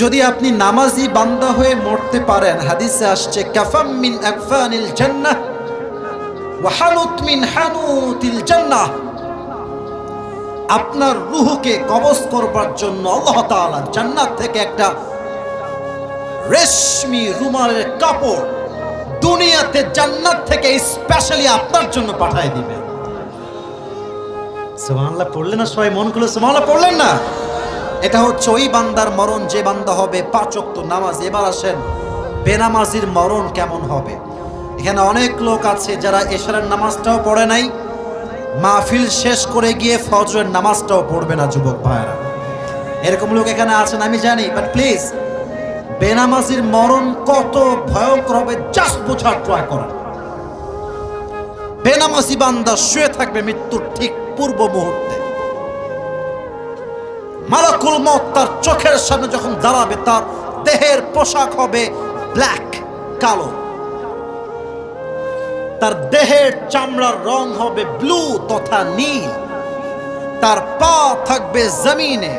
যদি আপনি নামাজি বান্দা হয়ে মরতে পারেন, হাদিসে আসছে মিন আকফানিল জান্নাহ ওয়া মিন হানুতিল জান্নাহ। আপনার রুহকে কবজ করবার জন্য আল্লাহ তাআলা জান্নাত থেকে একটা রেশমি রুমালের কাপড় দুনিয়াতে জান্নাত থেকে স্পেশালি আপনার জন্য পাঠায় দিবেন সুবহানাল্লাহ পড়লেন না সবাই মন খুলে? সুবহানাল্লাহ, পড়লেন না? এটা হচ্ছে ওই বান্দার মরণ, যে বান্দা হবে পাঁচ ওয়াক্ত নামাজ। এবার আসেন, বেনামাজির মরণ কেমন হবে? এখানে অনেক লোক আছে যারা এশারের নামাজটাও পড়ে নাই, মাহফিল শেষ করে গিয়ে ফজরের নামাজটাও পড়বে না, যুবক ভাইরা এরকম লোক এখানে আছেন, আমি জানি বাট প্লিজ বেনামাজির মরণ কত ভয়ঙ্কর হবে জাস্ট বোঝার ট্রাই করেন। বেনামাজি বান্দা শুয়ে থাকবে মৃত্যুর ঠিক পূর্ব মুহূর্তে। মালাকুল মত তার চোখের সামনে যখন দাঁড়াবে, তার দেহের পোশাক হবে ব্ল্যাক, কালো। তার দেহের চামড়ার রং হবে ব্লু তথা নীল। তার পা থাকবে জমিনে,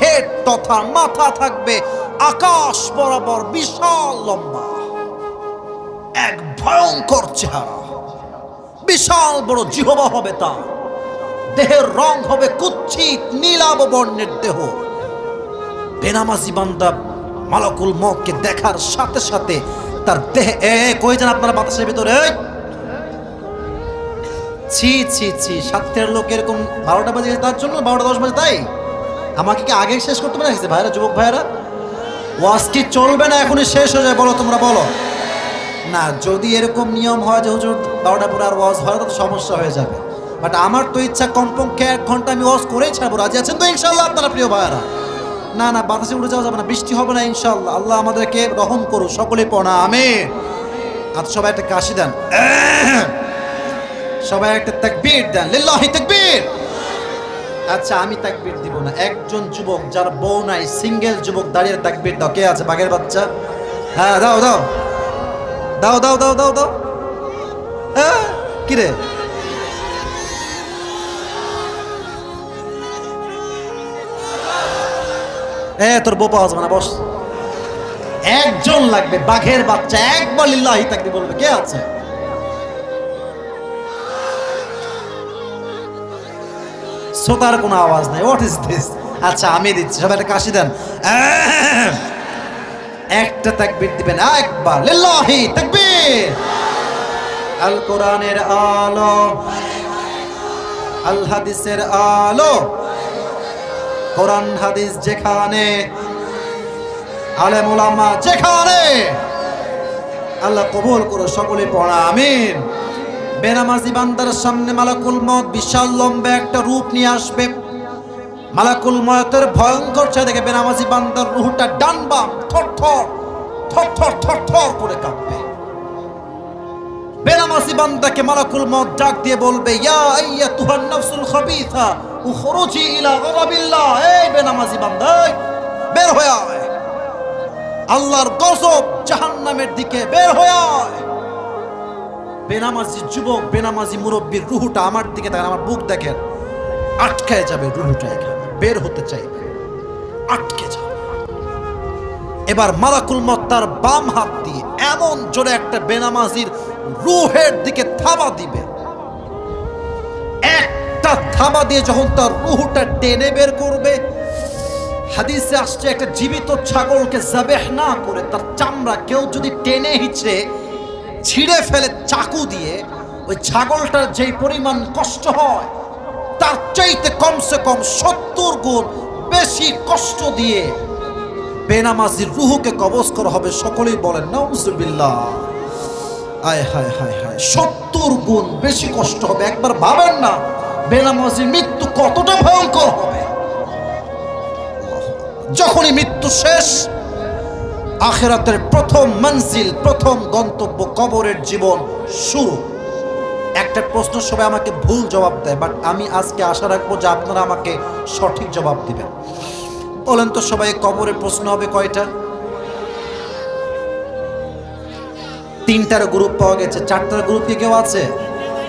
হেড তথা মাথা থাকবে আকাশ বরাবর বিশাল লম্বা। এক ভয়ঙ্কর চেহারা। বিশাল বড় জিহবা হবে তার। দেহের রং হবে কুচ্ছিত নীলাব বর্ণের দেহ। বেনামাজি বান্দা মালাকুল মতকে দেখার সাথে সাথে তার দেহে কই যান আপনারা বাতাসের ভিতরে! ছি ছি ছি সাতটার লোক এরকম বারোটা বাজে তার জন্য বারোটা দশ বাজে তাই? আমাকে কি আগে শেষ করতে পারে? ভাইরা, যুবক ভাইরা? ওয়াজ কি চলবে না এখনই শেষ হয়ে যায় বলো তোমরা, বলো। না, যদি এরকম নিয়ম হয় যে হুজুর বারোটা পরে আর ওয়াজ হয় তো সমস্যা হয়ে যাবে। বাট আমার তো ইচ্ছা কমপক্ষে এক ঘণ্টা আমি ওয়াজ করেই ছাড়বো। রাজি আছেন তো ইনশাল্লাহ আপনারা প্রিয় ভাইরা না না, বাতাসে উড়ে যাওয়া যাবে না, বৃষ্টি হবে না ইনশাল্লাহ আল্লাহ আমাদেরকে রহম করুক, সকলে পড়া আমি আর সবাই একটা কাশি দেন। সবাই একটা তাকবীর দেন। লিল্লাহি তাকবীর। আচ্ছা আমি তাকবীর দিব না। একজন যুবক যার বউ নাই, সিঙ্গেল যুবক দাঁড়িয়ে তাকবীর দাও। কে আছে? বাঘের বাচ্চা? হ্যাঁ দাও দাও। দাও দাও দাও দাও দাও। হ্যাঁ কিরে এ, তোর বউ একজন লাগবে, বাঘের বাচ্চা। একবার লিল্লাহি তাকবীর বলবে, কে আছে? শ্রোতার কোনো আওয়াজ নাই হোয়াট ইজ দিস আচ্ছা আমি দিচ্ছি, সবাই একটা কাশি দেন! একটা তাকবীর দিবেন, একবার। লিল্লাহি তাকবীর! আল কোরআনের আলো আল হাদিসের আলো। কোরআন হাদিস যেখানে, আলেম ওলামা যেখানে, আল্লাহ কবুল করো সকলে পড়া, আমিন। বেনামাজি বান্দার সামনে মালাকুল মত বিশাল লম্বা একটা রূপ নিয়ে আসবে। মালাকুল মতের ভয়ঙ্কর চেয়ে দেখে বেনামাজি বান্দার রুহটা ডান বাম থর থর থর থর থর থর করে কাঁপবে। বেনামাজি বান্দাকে মালাকুল মত ডাক দিয়ে বলবে, ইয়া আইয়া তুহান নাফসুল খাবিথা উখরুজি ইলা গদাবিল্লাহ বেনামাজি বান্দা বের হয়ে আল্লাহর গজব জাহান্নামের দিকে বের হয়ে বেনামাজি যুবক, বেনামাজি মুরব্বীর রুহুটা আমার দিকে তাকান, আমার বুক দেখেন আটকায় যাবে রুহুটা এখানে, বের হতে চাইবে, আটকে যাবে। এবার মালাকুল মত তার বাম হাত দিয়ে এমন জোরে একটা বেনামাজির রুহের দিকে থাবা দিবে। একটা থাবা দিয়ে যখন তার রুহুটা টেনে বের করবে হাদিসে আসছে, একটা জীবিত ছাগলকে জাবেহ না করে তার চামড়া কেউ যদি টেনে হিচড়ে, ছিঁড়ে ফেলে চাকু দিয়ে, ওই ছাগলটার যেই পরিমাণ কষ্ট হয়, তার চাইতে কমসে কম সত্তর গুণ বেশি কষ্ট দিয়ে বেনামাজির রুহুকে কবজ করা হবে। সকলেই বলেন, নাউজুবিল্লাহ। আয়, হায় হায় হায়, সত্তর গুণ বেশি কষ্ট হবে। একবার ভাবেন না, বেনামাজির মৃত্যু কতটা ভয়ঙ্কর হবে। যখনই মৃত্যু শেষ, আখেরাতের প্রথম মঞ্জিল, প্রথম গন্তব্য কবরের জীবন শুরু। একটা প্রশ্ন সবাই আমাকে ভুল জবাব দেয় বাট আমি আজকে আশা রাখব যে আপনারা আমাকে সঠিক জবাব দিবেন। বলেন তো সবাই, কবরে প্রশ্ন হবে কয়টা? তিনটার গ্রুপ পাওয়া গেছে। চারটার গ্রুপ কি কেউ আছে?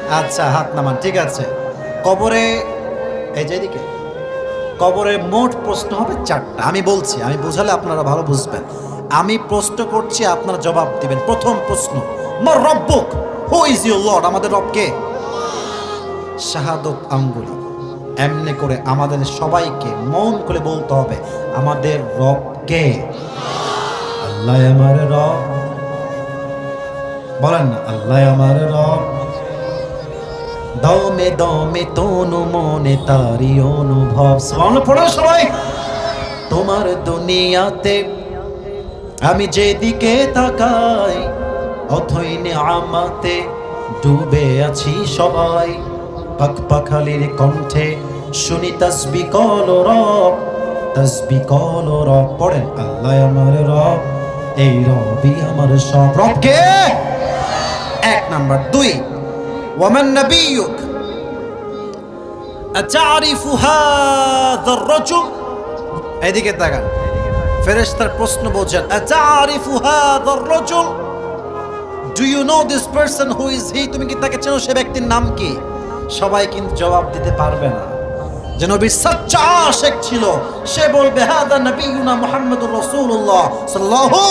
আচ্ছা হাত নামান, ঠিক আছে। কবরে, এই যে এদিকে। কবরের মোট প্রশ্ন হবে চারটা। আমি বলছি, আমি বোঝালে আপনারা ভালো বুঝবেন। আমি প্রশ্ন করছি, আপনারা জবাব দিবেন। প্রথম প্রশ্ন মর রব্বুক হু ইজ ইউর লর্ড আমাদের রবকে শাহাদত আঙ্গুলি। এমনি করে আমাদের সবাইকে মন করে বলতে হবে, আমাদের রবকে আল্লাহ আমার রব। বলেন আল্লাহ আমার রব। দমে দমে তনু মনে তারি অনুভব। সুবহানাল্লাহ পড়ো সবাই। তোমার দুনিয়াতে আমি যেদিকে তাকাই, অথই আমাতে ডুবে আছি সবাই। পাক পাখালির কণ্ঠে শুনি তসবি কল রব, তসবি কল রব। পড়েন, আল্লাহ আমার রব, এই রবি আমার সব। রবকে এক নাম্বার, দুই। ওয়ামান নবিয়ুক? আতারিফু হাযার রাজুল? এদিকে তাকান। ফেরেশতার প্রশ্ন বলছেন, আতারিফু হাযার রাজুল? Do you know this person who is he তুমি কি তাকে চেনো? সে ব্যক্তির নাম কি? সবাই কিন্তু জবাব দিতে পারবে না। যে নবীর সচ্চা আশেক ছিল। সে বলবে হাদা নবীনা মুহাম্মদুর রাসূলুল্লাহ সাল্লাল্লাহু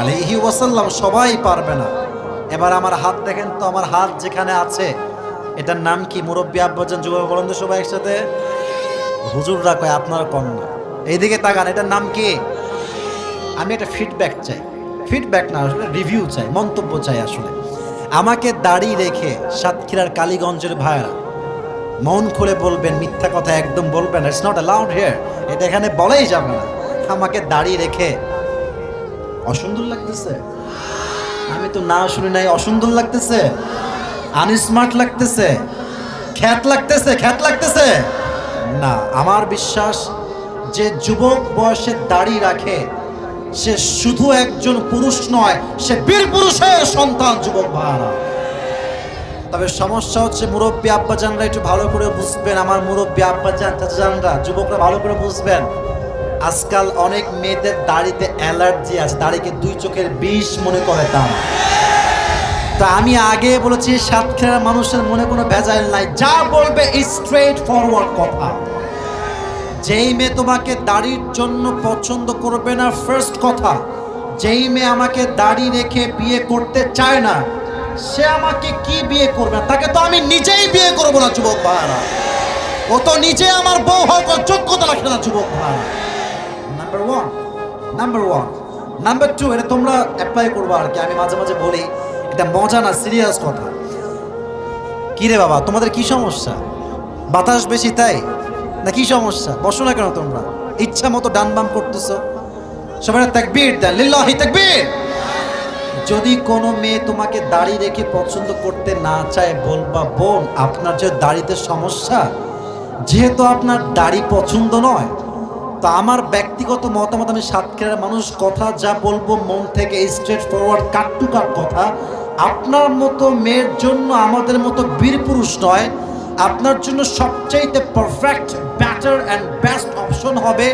আলাইহি ওয়াসাল্লাম। সবাই পারবে না। এবার আমার হাত দেখেন তো, আমার হাত যেখানে আছে, এটার নাম কি? মুরব্বী আব্বাজান যুবক বলেন তো সবাই একসাথে। হুজুররা কয়, আপনার কন্যা। এইদিকে তাকান, এটার নাম কি? আমি একটা ফিডব্যাক চাই। ফিডব্যাক না, আসলে রিভিউ চাই, মন্তব্য চাই আসলে। আমাকে দাড়ি রেখে সাতক্ষীরার কালীগঞ্জের ভাইরা মন খুলে বলবেন, মিথ্যা কথা একদম বলবেন ইটস নট অ্যালাউড হিয়ার এটা এখানে বলাই যাবে না। আমাকে দাড়ি রেখে অসুন্দর লাগতেছে। আমি তো না শুনি নাই, অসুন্দর লাগতেছে আনস্মার্ট লাগতেছে, খ্যাত লাগতেছে খ্যাত লাগতেছে। না, আমার বিশ্বাস যে যুবক বয়সে দাড়ি রাখে, সে শুধু একজন পুরুষ নয়, সে বীর পুরুষের সন্তান, যুবক ভাড়া তবে সমস্যা হচ্ছে মুরব্বী আব্বাজানরা একটু ভালো করে বুঝবেন, আমার মুরব্বী আব্বাজান যুবকরা ভালো করে বুঝবেন। আজকাল অনেক মেয়েদের দাড়িতে অ্যালার্জি আছে, দাড়িকে দুই চোখের বিষ মনে করে তারা তা আমি আগে বলেছি, সাতক্ষীরার মানুষের মনে কোনো ভেজাল নাই, যা বলবে স্ট্রেট ফরওয়ার্ড কথা। যেই মেয়ে তোমাকে দাড়ির জন্য পছন্দ করবে না ফার্স্ট কথা, যেই মেয়ে আমাকে দাড়ি রেখে বিয়ে করতে চায় না, সে আমাকে কি বিয়ে করবে? তাকে তো আমি নিজেই বিয়ে করব না, যুবক ভাইরা। ও তো নিজে আমার বউ হওয়ার যোগ্যতা রাখে না, যুবক ভাইরা। Number one number one number two এটা তোমরা অ্যাপ্লাই করব আর কি আমি মাঝে মাঝে বলি, এটা মজা না সিরিয়াস কথা। কি রে বাবা, তোমাদের কি সমস্যা? বাতাস বেশি তাই? না, কি সমস্যা? বসো না কেন তোমরা? ইচ্ছা মতো ডান বাম করতেছো। সবাই তাকবীর দেন। লিল্লাহি তাকবীর! যদি কোনো মেয়ে তোমাকে দাড়ি রেখে পছন্দ করতে না চায়, বলবা, বোন, আপনার যে দাড়িতে সমস্যা, যেহেতু আপনার দাড়ি পছন্দ নয় তো আমার ব্যক্তিগত মতামত, আমি সাতক্ষীরার মানুষ, কথা যা বলব মন থেকে straightforward cut to cut কথা। আপনার মতো মেয়ের জন্য আমাদের মতো বীর পুরুষ নয়। আপনার জন্য সবচাইতে perfect better and best option হবে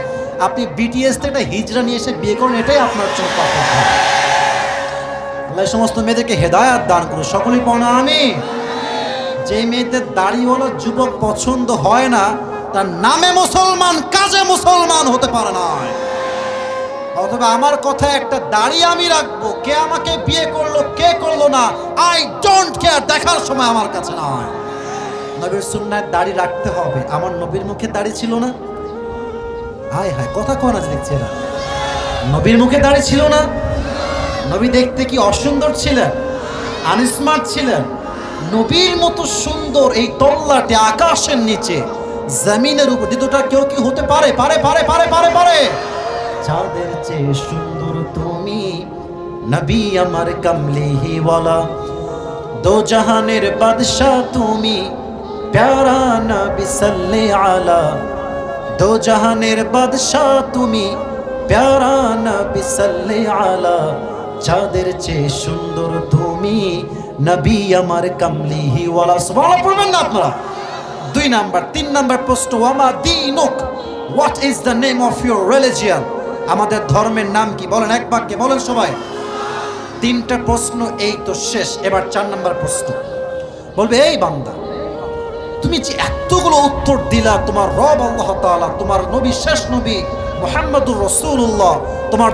আপনি বিটিএস থেকে একটা হিজড়া নিয়ে এসে বিয়ে করুন, এটাই আপনার জন্য পারফেক্ট আল্লাহ সমস্ত মেয়েদেরকে হেদায়াত দান করুন। সকলেই পড়া আমি যে মেয়েদের দাড়িওয়ালা যুবক পছন্দ হয় না তার নামে মুসলমান, কাজে মুসলমান হতে পারে না অথবা আমার কথা একটা দাড়ি আমি রাখব, কে আমাকে বিয়ে করল, কে করল না, আই ডোন্ট কেয়ার, দেখার সময় আমার কাছে নয় নবীর সুন্নায় দাড়ি রাখতে হবে, আমার নবীর মুখে দাড়ি ছিল না। হায় হায়, কথা কোন আছে দেখছি এরা? নবীর মুখে দাড়ি ছিল না। নবী দেখতে কি অসুন্দর ছিলেন? আনস্মার্ট ছিলেন? নবীর মতো সুন্দর এই তল্লাটে আকাশের নিচে জমিনের উপর দ্বিতীয়টা কেউ কি হতে পারে? পারে পারে পারে পারে পারে। চাঁদের চেয়ে সুন্দর তুমি, নবী আমার কামলিহি ওয়ালা। দো জাহানের বাদশাহ তুমি, প্যারা নবী সাল্লে আলা। দো জাহানের বাদশাহ তুমি, প্যারা নবী সাল্লে আলা। চাঁদের চেয়ে সুন্দর তুমি, নবী আমার কামলিহি ওয়ালা। সুবহানাল্লাহ, পড়বেন না আপনারা। দুই নাম্বার, তিন নাম্বার প্রশ্ন, ওয়ামা দিনুক? What is the name of your religion আমাদের ধর্মের নাম কি? বলেন এক বাক্যে, বলেন সবাই। তিনটা প্রশ্ন, এই তো শেষ। এবার চার নাম্বার প্রশ্ন। বলবে, এই বান্দা, তুমি যে এতগুলো উত্তর দিলা, তোমার রব আল্লাহ তোমার নবী, শেষ নবী মোহাম্মদুর রসুল্লাহ তোমার